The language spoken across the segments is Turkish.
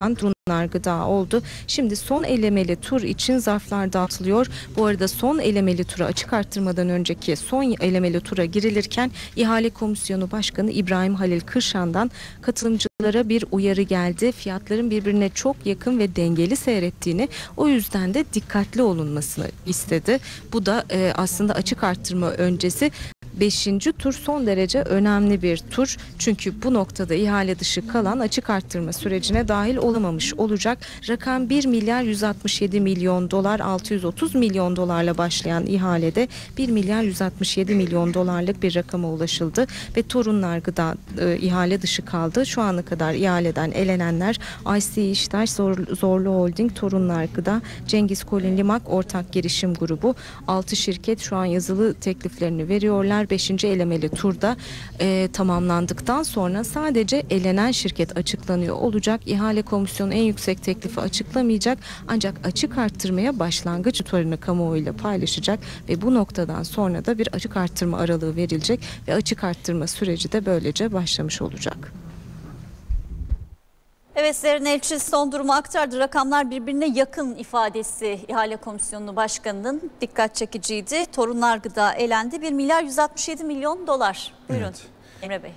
Turunlar Gıda oldu. Şimdi son elemeli tur için zarflar dağıtılıyor. Bu arada son elemeli tura açık arttırmadan önceki son elemeli tura girilirken İhale Komisyonu Başkanı İbrahim Halil Kırşan'dan katılımcılara bir uyarı geldi. Fiyatların birbirine çok yakın ve dengeli seyrettiğini o yüzden de dikkatli olunmasını istedi. Bu da e, aslında açık arttırma öncesi Beşinci tur son derece önemli bir tur. Çünkü bu noktada ihale dışı kalan açık arttırma sürecine dahil olamamış olacak. Rakam 1 milyar 167 milyon dolar 630 milyon dolarla başlayan ihalede 1 milyar 167 milyon dolarlık bir rakama ulaşıldı ve Torunlar Gıda e, ihale dışı kaldı. Şu ana kadar ihaleden elenenler IC İştaş, Zor, Zorlu Holding, Torunlar Gıda, Cengiz Kolin Limak Ortak Girişim Grubu 6 şirket şu an yazılı tekliflerini veriyorlar. 5. elemeli turda e, tamamlandıktan sonra sadece elenen şirket açıklanıyor olacak. İhale komisyonu en yüksek teklifi açıklamayacak ancak açık arttırmaya başlangıç tutarını kamuoyuyla paylaşacak ve bu noktadan sonra da bir açık arttırma aralığı verilecek ve açık arttırma süreci de böylece başlamış olacak. Evet Zerrin Elçi son durumu aktardı. Rakamlar birbirine yakın ifadesi İhale Komisyonu Başkanı'nın dikkat çekiciydi. Torunlar Gıda elendi 1 milyar 167 milyon dolar. Buyurun evet. Emre Bey.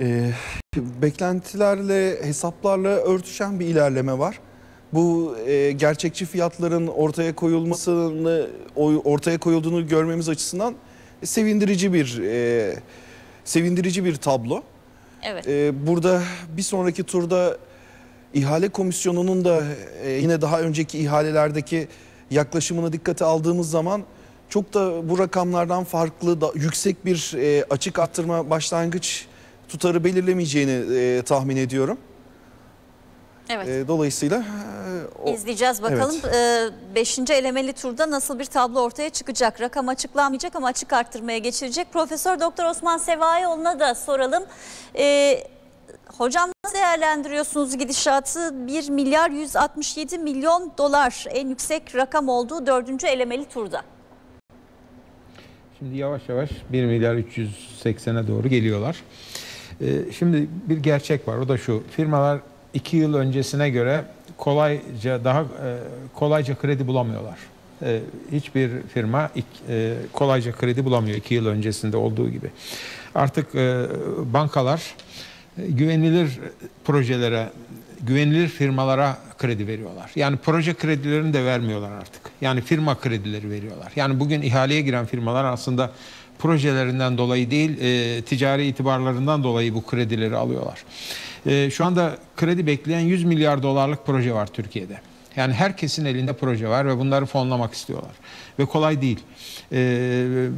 Ee, beklentilerle hesaplarla örtüşen bir ilerleme var. Bu e, gerçekçi fiyatların ortaya koyulmasını ortaya koyulduğunu görmemiz açısından sevindirici bir e, sevindirici bir tablo. Evet. E, burada bir sonraki turda İhale komisyonunun da e, yine daha önceki ihalelerdeki yaklaşımını dikkate aldığımız zaman çok da bu rakamlardan farklı da yüksek bir e, açık arttırma başlangıç tutarı belirlemeyeceğini e, tahmin ediyorum. Evet. E, dolayısıyla e, o, izleyeceğiz bakalım. 5. Evet. E, beşinci elemeli turda nasıl bir tablo ortaya çıkacak? Rakam açıklanmayacak ama açık arttırmaya geçilecek. Profesör Doktor Osman Sevaioğlu'na da soralım. E, Hocam nasıl değerlendiriyorsunuz gidişatı? 1 milyar 167 milyon dolar en yüksek rakam olduğu dördüncü elemeli turda. Şimdi yavaş yavaş 1 milyar 380'e doğru geliyorlar. Ee, şimdi bir gerçek var o da şu firmalar 2 yıl öncesine göre kolayca daha e, kolayca kredi bulamıyorlar. Ee, hiçbir firma e, kolayca kredi bulamıyor 2 yıl öncesinde olduğu gibi. Artık e, bankalar güvenilir projelere, güvenilir firmalara kredi veriyorlar. Yani proje kredilerini de vermiyorlar artık. Yani firma kredileri veriyorlar. Yani bugün ihaleye giren firmalar aslında projelerinden dolayı değil, e, ticari itibarlarından dolayı bu kredileri alıyorlar. E, şu anda kredi bekleyen 100 milyar dolarlık proje var Türkiye'de. Yani herkesin elinde proje var ve bunları fonlamak istiyorlar. Ve kolay değil. E,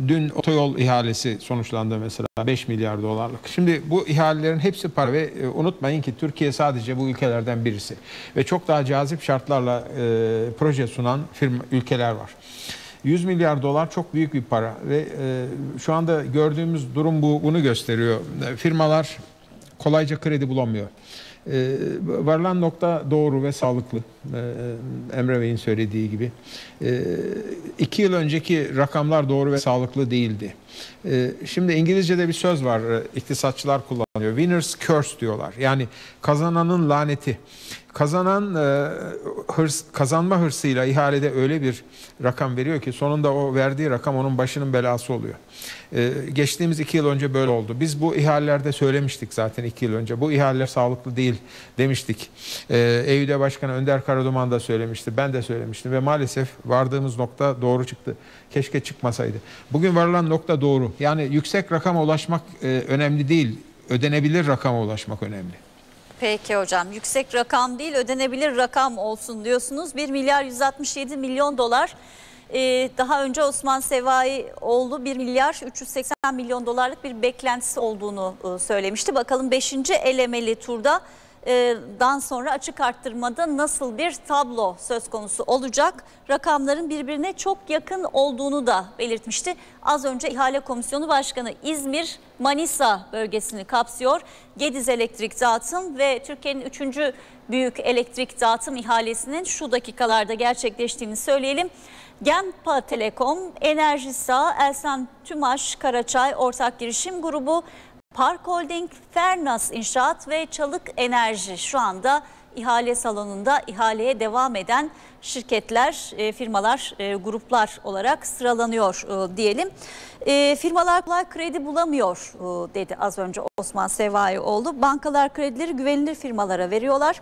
dün otoyol ihalesi sonuçlandı mesela 5 milyar dolarlık. Şimdi bu ihalelerin hepsi para ve e, unutmayın ki Türkiye sadece bu ülkelerden birisi. Ve çok daha cazip şartlarla e, proje sunan firma, ülkeler var. 100 milyar dolar çok büyük bir para ve e, şu anda gördüğümüz durum bu bunu gösteriyor. E, firmalar kolayca kredi bulamıyor. E, varılan nokta doğru ve sağlıklı. E, Emre Bey'in söylediği gibi. E, iki yıl önceki rakamlar doğru ve sağlıklı değildi. E, şimdi İngilizce'de bir söz var, e, iktisatçılar kullanıyor. Winner's curse diyorlar. Yani kazananın laneti kazanan e, hırs, kazanma hırsıyla ihalede öyle bir rakam veriyor ki sonunda o verdiği rakam onun başının belası oluyor. Geçtiğimiz iki yıl önce böyle oldu. Biz bu ihalelerde söylemiştik zaten iki yıl önce. Bu ihaleler sağlıklı değil demiştik. EYÜDE Başkanı Önder Karaduman da söylemişti. Ben de söylemiştim ve maalesef vardığımız nokta doğru çıktı. Keşke çıkmasaydı. Bugün varılan nokta doğru. Yani yüksek rakama ulaşmak e, önemli değil. Ödenebilir rakama ulaşmak önemli. Peki hocam yüksek rakam değil ödenebilir rakam olsun diyorsunuz. 1 milyar 167 milyon dolar. Ee, daha önce Osman Sevaioğlu 1 milyar 380 milyon dolarlık bir beklentisi olduğunu e, söylemişti. Bakalım 5. elemeli turda dan sonra açık arttırmada nasıl bir tablo söz konusu olacak? Rakamların birbirine çok yakın olduğunu da belirtmişti. Az önce İhale Komisyonu Başkanı İzmir Manisa bölgesini kapsıyor. Gediz Elektrik Dağıtım ve Türkiye'nin 3. büyük elektrik dağıtım ihalesinin şu dakikalarda gerçekleştiğini söyleyelim. Genpa Telekom, Enerjisa, Elsan Tümaş, Karaçay Ortak Girişim Grubu, Park Holding, Fernas İnşaat ve Çalık Enerji şu anda ihale salonunda ihaleye devam eden şirketler, e, firmalar, e, gruplar olarak sıralanıyor e, diyelim. Firmalar kolay kredi bulamıyor dedi az önce Osman Sevaioğlu. Bankalar kredileri güvenilir firmalara veriyorlar.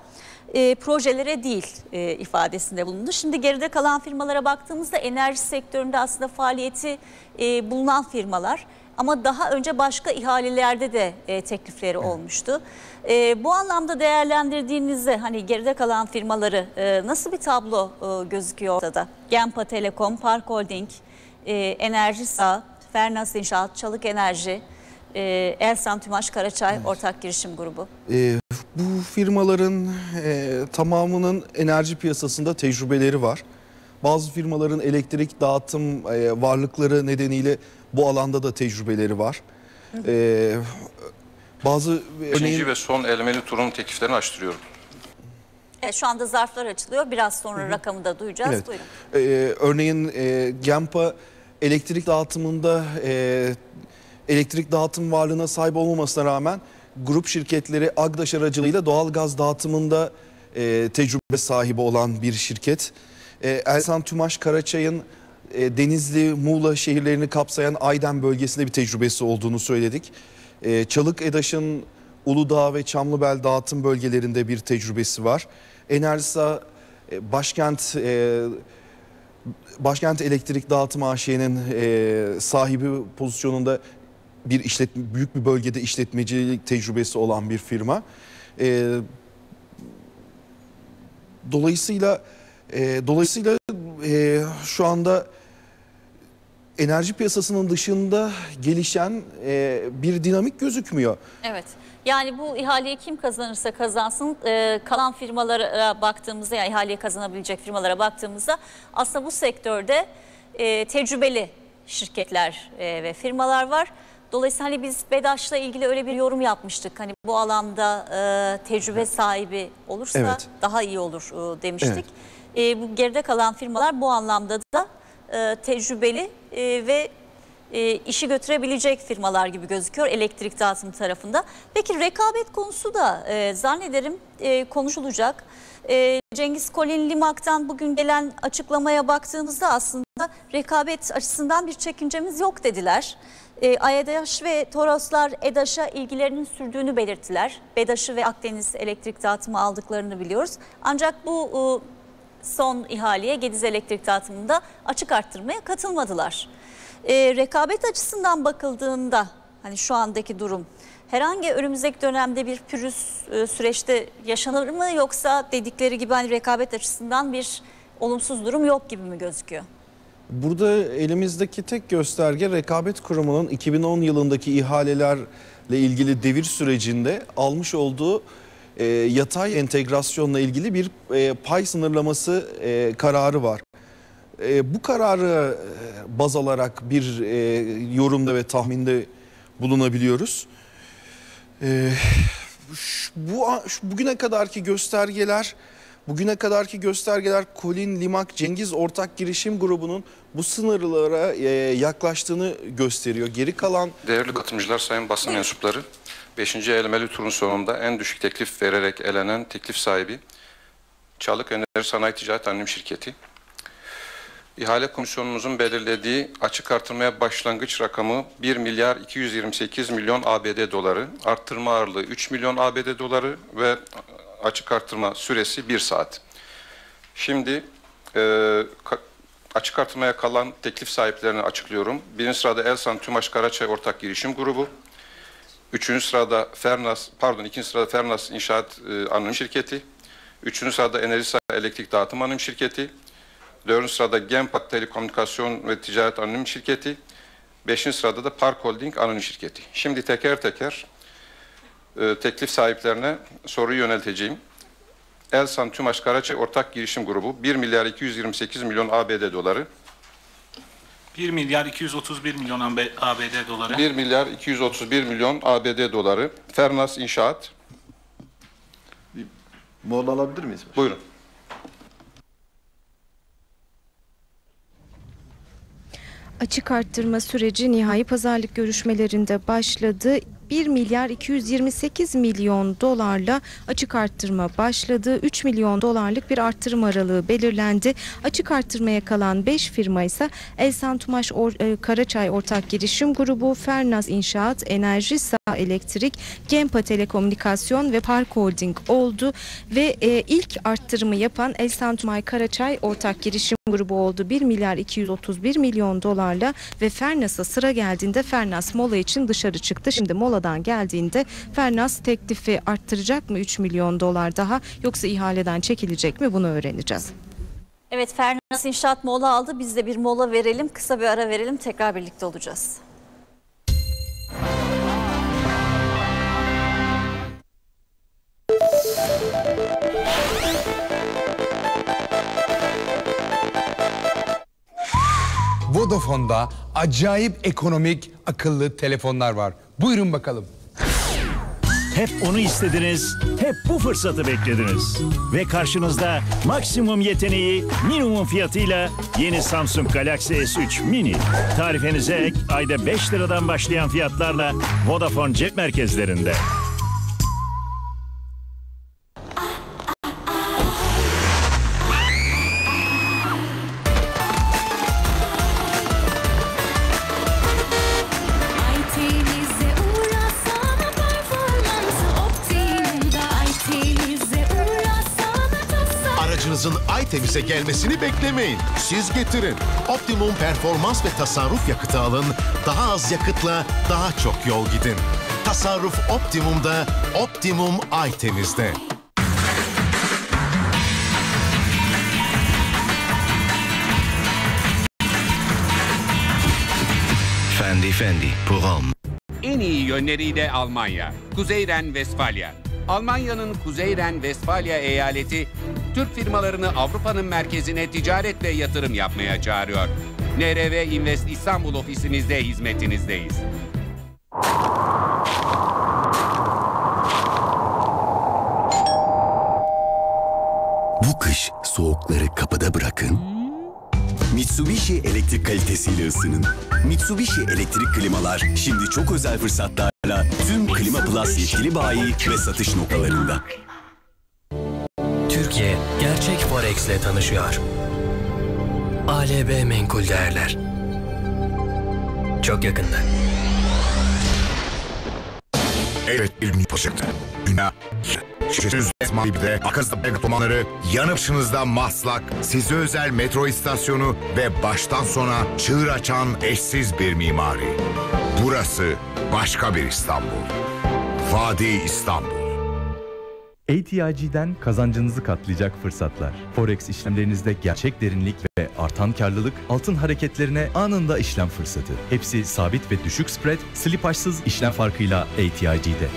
E, projelere değil e, ifadesinde bulundu. Şimdi geride kalan firmalara baktığımızda enerji sektöründe aslında faaliyeti e, bulunan firmalar. Ama daha önce başka ihalelerde de e, teklifleri olmuştu. E, bu anlamda değerlendirdiğinizde hani geride kalan firmaları e, nasıl bir tablo e, gözüküyor ortada? Genpa Telekom, Park Holding, e, Enerji Sağ, Fernas İnşaat, Çalık Enerji, e, Elsan Tümaş Karaçay Ortak Girişim Grubu. E, bu firmaların e, tamamının enerji piyasasında tecrübeleri var. Bazı firmaların elektrik dağıtım e, varlıkları nedeniyle bu alanda da tecrübeleri var. E, bazı İkinci örneğin ve son elemeli turun tekliflerini açtırıyorum. Evet, şu anda zarflar açılıyor. Biraz sonra rakamı da duyacağız. Evet. Buyurun. Ee, örneğin e, Gempa elektrik dağıtımında e, elektrik dağıtım varlığına sahip olmamasına rağmen grup şirketleri Agdaş aracılığıyla doğal gaz dağıtımında e, tecrübe sahibi olan bir şirket. E, Elsan Tümaş Karaçay'ın e, Denizli, Muğla şehirlerini kapsayan Ayden bölgesinde bir tecrübesi olduğunu söyledik. E, Çalık Edaş'ın Uludağ ve Çamlıbel dağıtım bölgelerinde bir tecrübesi var. Enerjisa e, başkent e, Başkent Elektrik Dağıtım AŞ'nin e, sahibi pozisyonunda bir işlet büyük bir bölgede işletmecilik tecrübesi olan bir firma. E, dolayısıyla e, dolayısıyla e, şu anda enerji piyasasının dışında gelişen e, bir dinamik gözükmüyor. Evet. Yani bu ihaleyi kim kazanırsa kazansın e, kalan firmalara baktığımızda yani ihaleyi kazanabilecek firmalara baktığımızda aslında bu sektörde e, tecrübeli şirketler e, ve firmalar var. Dolayısıyla hani biz BEDAŞ'la ilgili öyle bir yorum yapmıştık. Hani bu alanda e, tecrübe sahibi olursa Evet. daha iyi olur e, demiştik. E, bu geride kalan firmalar bu anlamda da e, tecrübeli e, ve e, işi götürebilecek firmalar gibi gözüküyor elektrik dağıtım tarafında. Peki rekabet konusu da e, zannederim e, konuşulacak. E, Cengiz Kolin Limak'tan bugün gelen açıklamaya baktığımızda aslında rekabet açısından bir çekincemiz yok dediler. E, AEDAŞ ve Toroslar EDAŞ'a ilgilerinin sürdüğünü belirttiler. BEDAŞ'ı ve Akdeniz elektrik dağıtımı aldıklarını biliyoruz. Ancak bu e, son ihaleye Gediz elektrik dağıtımında açık arttırmaya katılmadılar. E, rekabet açısından bakıldığında hani şu andaki durum herhangi önümüzdeki dönemde bir pürüz e, süreçte yaşanır mı yoksa dedikleri gibi hani rekabet açısından bir olumsuz durum yok gibi mi gözüküyor? Burada elimizdeki tek gösterge rekabet kurumunun 2010 yılındaki ihalelerle ilgili devir sürecinde almış olduğu e, yatay entegrasyonla ilgili bir e, pay sınırlaması e, kararı var. E, bu kararı e, baz alarak bir e, yorumda ve tahminde bulunabiliyoruz. E, bu şu bugüne kadarki göstergeler bugüne kadarki göstergeler Colin Limak Cengiz Ortak Girişim Grubu'nun bu sınırlara e, yaklaştığını gösteriyor. Geri kalan Değerli katılımcılar, sayın basın mensupları, 5. elemeli turun sonunda en düşük teklif vererek elenen teklif sahibi Çalık Enerji Sanayi Ticaret Anonim Şirketi. İhale komisyonumuzun belirlediği açık artırmaya başlangıç rakamı 1 milyar 228 milyon ABD doları, arttırma ağırlığı 3 milyon ABD doları ve açık artırma süresi 1 saat. Şimdi e, açık artırmaya kalan teklif sahiplerini açıklıyorum. Birinci sırada Elsan Tümaş Karaçay Ortak Girişim Grubu. Üçüncü sırada Fernas, pardon ikinci sırada Fernas İnşaat e, Anonim Şirketi. Üçüncü sırada Enerjisa Elektrik Dağıtım Anonim Şirketi. Dördüncü sırada Genpak Telekomünikasyon ve Ticaret Anonim Şirketi. Beşinci sırada da Park Holding Anonim Şirketi. Şimdi teker teker e, teklif sahiplerine soruyu yönelteceğim. Elsan Tümaş Karaçay Ortak Girişim Grubu 1 milyar 228 milyon ABD doları, 1 milyar 231 milyon AB- ABD doları. 1 milyar 231 milyon ABD doları. Fernas İnşaat, Mola alabilir miyiz? buyurun. Açık arttırma süreci nihai pazarlık görüşmelerinde başladı. 1 milyar 228 milyon dolarla açık arttırma başladı. 3 milyon dolarlık bir arttırım aralığı belirlendi. Açık arttırmaya kalan 5 firma ise Elsan Tumaş Or- e, Karaçay Ortak Girişim Grubu, Fernaz İnşaat, Enerji Elektrik, Gempa Telekomünikasyon ve Park Holding oldu ve e, ilk arttırımı yapan Elsan Tumay Karaçay Ortak Girişim Grubu oldu. 1 milyar 231 milyon dolarla ve Fernas'a sıra geldiğinde Fernas mola için dışarı çıktı. Şimdi moladan geldiğinde Fernas teklifi arttıracak mı 3 milyon dolar daha yoksa ihaleden çekilecek mi bunu öğreneceğiz. Evet Fernaz İnşaat mola aldı. Biz de bir mola verelim. Kısa bir ara verelim. Tekrar birlikte olacağız. Vodafone'da acayip ekonomik akıllı telefonlar var. Buyurun bakalım. Hep onu istediniz, hep bu fırsatı beklediniz. Ve karşınızda maksimum yeteneği, minimum fiyatıyla yeni Samsung Galaxy S3 Mini. Tarifenize ek, ayda 5 liradan başlayan fiyatlarla Vodafone cep merkezlerinde. Aytemiz'e gelmesini beklemeyin. Siz getirin. Optimum performans ve tasarruf yakıtı alın. Daha az yakıtla daha çok yol gidin. Tasarruf Optimum'da, Optimum Aytemiz'de. Fendi Fendi pour. En iyi yönleriyle Almanya, Kuzey Ren-Vesfalya. Almanya'nın Kuzey Ren-Vesfalya eyaleti, Türk firmalarını Avrupa'nın merkezine ticaret ve yatırım yapmaya çağırıyor. NRV Invest İstanbul ofisimizde hizmetinizdeyiz. Bu kış soğukları kapıda bırakın. Mitsubishi elektrik kalitesiyle ısının. Mitsubishi elektrik klimalar şimdi çok özel fırsatlarla tüm Klima Plus yetkili bayi ve satış noktalarında. Türkiye gerçek Forex ile tanışıyor. ALB Menkul Değerler. Çok yakında. Evet ilmi poşet. Dünya. Şişsiz Esmai'de Akızda Bergatomanları yanı başınızda Maslak, size özel metro istasyonu ve baştan sona çığır açan eşsiz bir mimari. Burası başka bir İstanbul. Vadi İstanbul. ATIG'den kazancınızı katlayacak fırsatlar. Forex işlemlerinizde gerçek derinlik ve artan karlılık, altın hareketlerine anında işlem fırsatı. Hepsi sabit ve düşük spread, slip açsız işlem farkıyla ATIG'de.